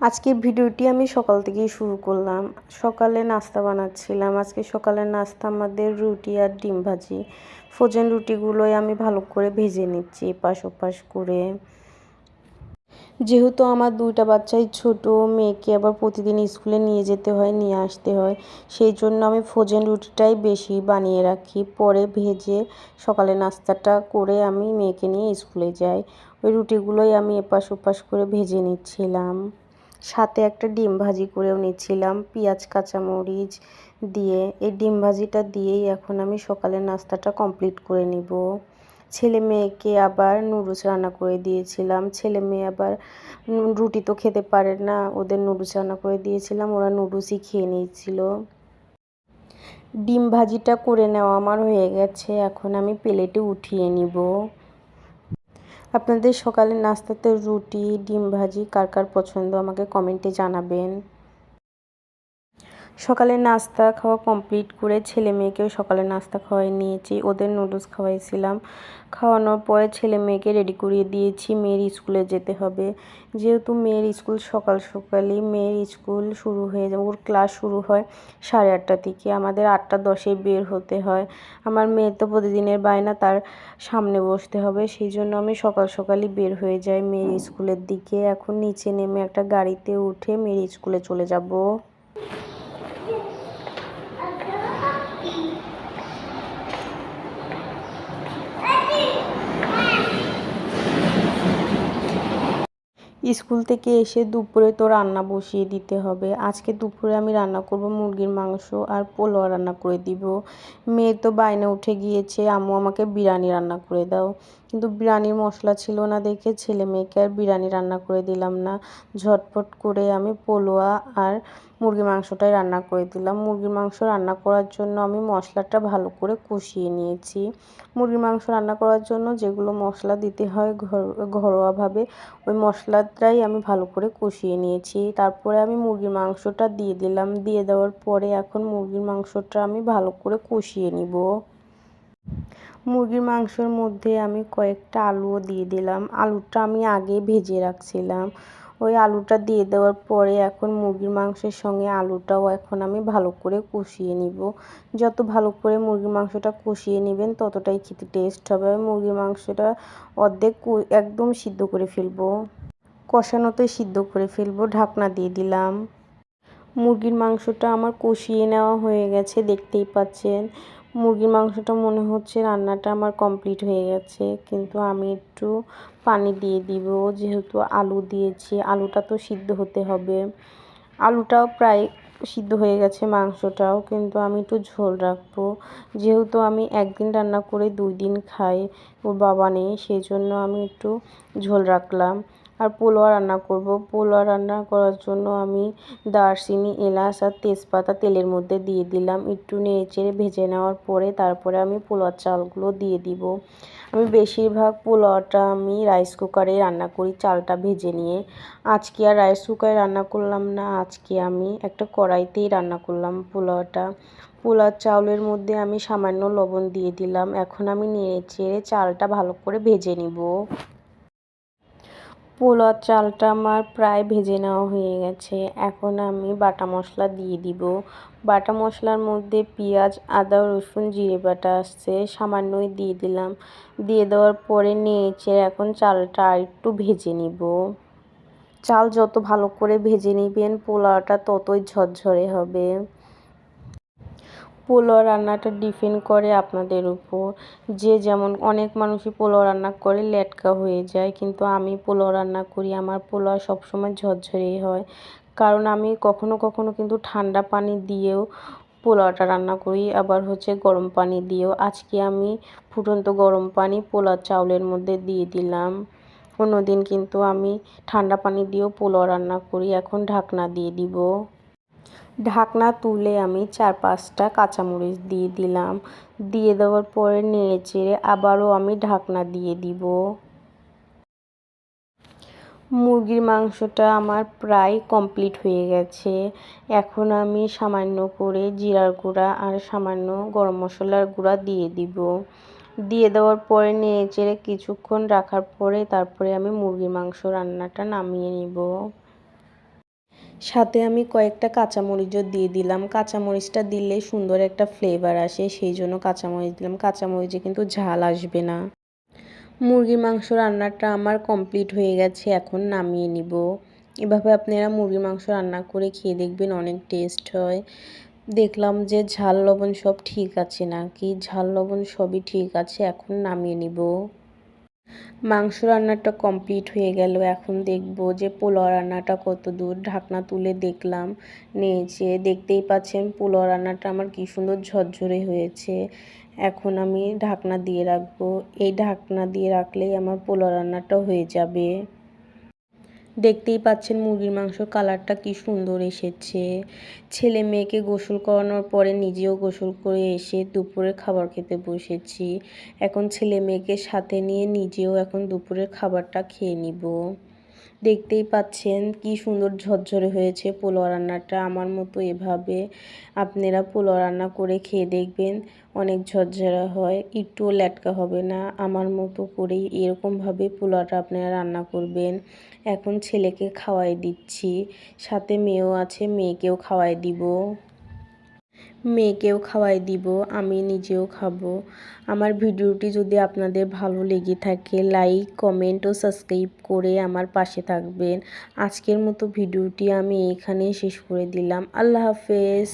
আজকে ভিডিওটি আমি সকাল থেকেই শুরু করলাম। সকালে নাস্তা বানাচ্ছিলাম। আজকে সকালের নাস্তা আমাদের রুটি আর ডিম ভাজি। ফ্রোজেন রুটিগুলোই আমি ভালো করে ভেজে নিচ্ছি এপাশ ওপাশ করে। যেহেতু আমার দুইটা বাচ্চাই ছোট, মেয়েকে আবার প্রতিদিন স্কুলে নিয়ে যেতে হয়, নিয়ে আসতে হয়, সেই জন্য আমি ফ্রোজেন রুটিটাই বেশি বানিয়ে রাখি। পরে ভেজে সকালে নাস্তাটা করে আমি মেয়েকে নিয়ে স্কুলে যাই। ওই রুটিগুলোই আমি এপাশ ওপাশ করে ভেজে নিচ্ছিলাম। সাথে একটা ডিম ভাজি করেও নিচ্ছিলাম, পেঁয়াজ, কাঁচামরিচ দিয়ে। এই ডিম ভাজিটা দিয়েই এখন আমি সকালের নাস্তাটা কমপ্লিট করে নিব। ছেলে মেয়েকে আবার নুডলস রান্না করে দিয়েছিলাম। ছেলে মেয়ে আবার রুটি তো খেতে পারে না, ওদের নুডলস রান্না করে দিয়েছিলাম, ওরা নুডলসই খেয়ে নিয়েছিল। ডিম ভাজিটা করে নেওয়া আমার হয়ে গেছে, এখন আমি প্লেটে উঠিয়ে নিব। আপনাদের সকালের নাস্তাতে রুটি ডিম ভাজি কার কার পছন্দ আমাকে কমেন্টে জানাবেন। সকালে নাস্তা খাওয়া কমপ্লিট করে ছেলে মেয়েকেও সকালে নাস্তা খাওয়াই নিয়েছি। ওদের নুডলস খাওয়াইছিলাম। খাওয়ানোর পরে ছেলে মেয়েকে রেডি করিয়ে দিয়েছি, মেয়ের স্কুলে যেতে হবে। যেহেতু মেয়ের স্কুল সকাল সকালই, মেয়ের স্কুল শুরু হয়ে যায় ওর ক্লাস শুরু হয় সাড়ে আটটা থেকে। আমাদের আটটা দশে বের হতে হয়। আমার মেয়ে তো প্রতিদিনের বায়না, তার সামনে বসতে হবে। সেই জন্য আমি সকাল সকালই বের হয়ে যাই মেয়ের স্কুলের দিকে। এখন নিচে নেমে একটা গাড়িতে উঠে মেয়ের স্কুলে চলে যাব। স্কুল থেকে এসে দুপুরে তো রান্না বসিয়ে দিতে হবে। আজকে দুপুরে আমি রান্না করব মুরগির মাংস আর পোলোয়া রান্না করে দিব। মেয়ে তো বাইনে উঠে গিয়েছে, আম্মু আমাকে বিরিয়ানি রান্না করে দাও। কিন্তু বিরিয়ানির মশলা ছিল না দেখে ছেলে মেয়েকে আর বিরিয়ানি রান্না করে দিলাম না। ঝটপট করে আমি পোলোয়া আর মুরগির মাংসটাই রান্না করে দিলাম। মুরগির মাংস রান্না করার জন্য আমি মশলাটা ভালো করে কষিয়ে নিয়েছি। মুরগির মাংস রান্না করার জন্য যেগুলো মশলা দিতে হয় ঘরোয়াভাবে, ওই মশলাটাই আমি ভালো করে কষিয়ে নিয়েছি। তারপরে আমি মুরগির মাংসটা দিয়ে দিলাম। দিয়ে দেওয়ার পরে এখন মুরগির মাংসটা আমি ভালো করে কষিয়ে নিব। মুরগির মাংসের মধ্যে আমি কয়েকটা আলুও দিয়ে দিলাম। আলুটা আমি আগে ভেজে রাখছিলাম। ওই আলুটা দিয়ে দেওয়ার পরে এখন মুরগির মাংসের সঙ্গে আলুটাও এখন আমি ভালো করে কষিয়ে নিব। যত ভালো করে মুরগির মাংসটা কষিয়ে নেবেন, ততটাই খেতে টেস্ট হবে। মুরগির মাংসটা অর্ধেক একদম সিদ্ধ করে ফেলব। কষানোতে সিদ্ধ করে ফেলব, ঢাকনা দিয়ে দিলাম। মুরগির মাংসটা আমার কষিয়ে নেওয়া হয়ে গেছে, দেখতেই পাচ্ছেন। মুরগির মাংসটা মনে হচ্ছে রান্নাটা আমার কমপ্লিট হয়ে গেছে। কিন্তু আমি একটু পানি দিয়ে দিব, যেহেতু আলু দিয়েছি। আলুটা তো সিদ্ধ হতে হবে। আলুটাও প্রায় সিদ্ধ হয়ে গেছে মাংসটাও, কিন্তু আমি একটু ঝোল রাখব। যেহেতু আমি একদিন রান্না করে দুই দিন খাই, ওর বাবা নেই সেই জন্য আমি একটু ঝোল রাখলাম। আর পোলোয়া রান্না করব। পোলোয়া রান্না করার জন্য আমি দারচিনি, এলাচ আর তেজপাতা তেলের মধ্যে দিয়ে দিলাম। একটু নেড়ে চেড়ে ভেজে নেওয়ার পরে তারপরে আমি পোলোয়ার চালগুলো দিয়ে দিব। আমি বেশিরভাগ পোলাওটা আমি রাইস কুকারে রান্না করি, চালটা ভেজে নিয়ে। আজকে আর রাইস কুকারে রান্না করলাম না, আজকে আমি একটা কড়াইতেই রান্না করলাম পোলাওটা। পোলার চাউলের মধ্যে আমি সামান্য লবণ দিয়ে দিলাম। এখন আমি নেড়ে চেড়ে চালটা ভালো করে ভেজে নিব। পোলার চালটা আমার প্রায় ভেজে নেওয়া হয়ে গেছে। এখন আমি বাটা মশলা দিয়ে দিব। বাটা মশলার মধ্যে পেঁয়াজ, আদা, রসুন, জিরে বাটা আসছে। সামান্যই দিয়ে দিলাম। দিয়ে দেওয়ার পরে নেড়েচে এখন চালটা আর একটু ভেজে নিব। চাল যত ভালো করে ভেজে নেবেন, পোলাওটা ততই ঝরঝরে হবে। পোলাও রান্নাটা ডিপেন্ড করে আপনাদের উপর। যে যেমন অনেক মানুষই পোলাও রান্না করে, লেটকা হয়ে যায়। কিন্তু আমি পোলাও রান্না করি, আমার পোলাও সবসময় ঝরঝরেই হয়। কারণ আমি কখনো কখনো কিন্তু ঠান্ডা পানি দিয়েও পোলাওটা রান্না করি, আবার হচ্ছে গরম পানি দিয়েও। আজকে আমি ফুটন্ত গরম পানি পোলাও চাউলের মধ্যে দিয়ে দিলাম। অন্য দিন কিন্তু আমি ঠান্ডা পানি দিয়েও পোলাও রান্না করি, এখন ঢাকনা দিয়ে দিব। ঢাকনা তুলে আমি চার পাঁচটা কাঁচামরিচ দিয়ে দিলাম। দিয়ে দেওয়ার পরে নেড়ে চেড়ে আবারও আমি ঢাকনা দিয়ে দিব। মুরগির মাংসটা আমার প্রায় কমপ্লিট হয়ে গেছে। এখন আমি সামান্য করে জিরার গুঁড়া আর সামান্য গরম মশলার গুঁড়া দিয়ে দিব। দিয়ে দেওয়ার পরে নেড়ে চেড়ে কিছুক্ষণ রাখার পরে তারপরে আমি মুরগির মাংস রান্নাটা নামিয়ে নিব। সাথে আমি কয়েকটা কাঁচামরিচও দিয়ে দিলাম। কাঁচামরিচটা দিলে সুন্দর একটা ফ্লেভার আসে, সেই জন্য কাঁচামরিচ দিলাম। কাঁচামরিচে কিন্তু ঝাল আসবে না। মুরগির মাংস রান্নাটা আমার কমপ্লিট হয়ে গেছে, এখন নামিয়ে নিব। এভাবে আপনারা মুরগির মাংস রান্না করে খেয়ে দেখবেন, অনেক টেস্ট হয়। দেখলাম যে ঝাল লবণ সব ঠিক আছে নাকি? ঝাল লবণ সবই ঠিক আছে, এখন নামিয়ে নিব। মাংস রান্নাটা কমপ্লিট হয়ে গেল। এখন দেখব যে পোলাও রান্নাটা কত দূর। ঢাকনা তুলে দেখলাম, নিয়েছে। দেখতেই পাচ্ছেন পোলাও রান্নাটা আমার কী সুন্দর ঝরঝরে হয়েছে। এখন আমি ঢাকনা দিয়ে রাখব। এই ঢাকনা দিয়ে রাখলেই আমার পোলাও রান্নাটা হয়ে যাবে। দেখতেই পাচ্ছেন মুরগির মাংসর কালারটা কি সুন্দর এসেছে। ছেলে মেয়েকে গোসল করানোর পরে নিজেও গোসল করে এসে দুপুরের খাবার খেতে বসেছি। এখন ছেলে মেয়েকে সাথে নিয়ে নিজেও এখন দুপুরের খাবারটা খেয়ে নিব। দেখতেই পাচ্ছেন কি সুন্দর ঝরঝরে হয়েছে পোলাও রান্নাটা। আমার মতো এভাবে আপনারা পোলাও রান্না করে খেয়ে দেখবেন, অনেক ঝরঝরা হয়, একটুও ল্যাটকা হবে না। আমার মতো করেই এরকমভাবে পোলাওটা আপনারা রান্না করবেন। এখন ছেলেকে খাওয়াই দিচ্ছি, সাথে মেয়েও আছে, মেয়েকেও খাওয়াই দিব। মেয়েকেও খাওয়াই দিব, আমি নিজেও খাব। আমার ভিডিওটি যদি আপনাদের ভালো লেগে থাকে, লাইক, কমেন্ট ও সাবস্ক্রাইব করে আমার পাশে থাকবেন। আজকের মতো ভিডিওটি আমি এখানেই শেষ করে দিলাম। আল্লাহ হাফেজ।